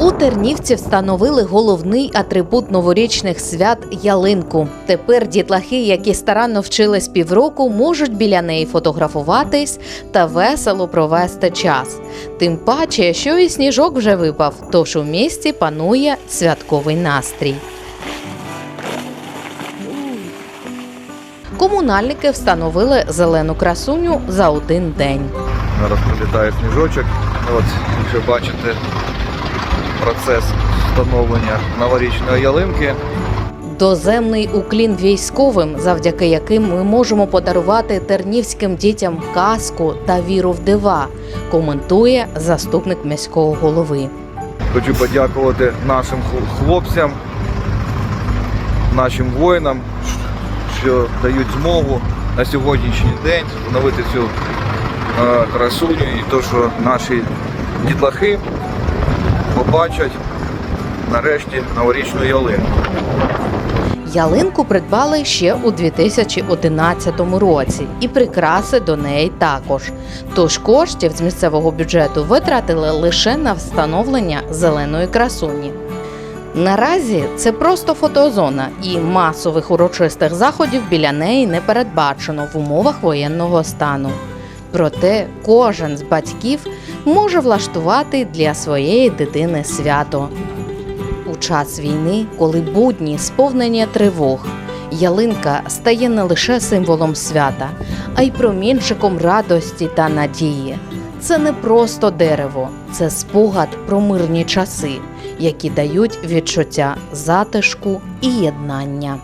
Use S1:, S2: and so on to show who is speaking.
S1: У Тернівці встановили головний атрибут новорічних свят ялинку. Тепер дітлахи, які старанно вчились півроку, можуть біля неї фотографуватись та весело провести час. Тим паче, що і сніжок вже випав, тож у місті панує святковий настрій. Комунальники встановили зелену красуню за один день.
S2: Зараз прилітає сніжочок. От, якщо бачите процес встановлення новорічної ялинки.
S1: Доземний уклін військовим, завдяки яким ми можемо подарувати тернівським дітям казку та віру в дива, коментує заступник міського голови.
S2: Хочу подякувати нашим хлопцям, нашим воїнам, що дають змогу на сьогоднішній день встановити цю е, красуню і то, що наші дітлахи побачать нарешті новорічну ялинку.
S1: Ялинку придбали ще у 2011 році, і прикраси до неї також. Тож коштів з місцевого бюджету витратили лише на встановлення зеленої красуні. Наразі це просто фотозона, і масових урочистих заходів біля неї не передбачено в умовах воєнного стану. Проте кожен з батьків може влаштувати для своєї дитини свято. У час війни, коли будні сповнення тривог, ялинка стає не лише символом свята, а й промінчиком радості та надії. Це не просто дерево, це спогад про мирні часи, які дають відчуття затишку і єднання.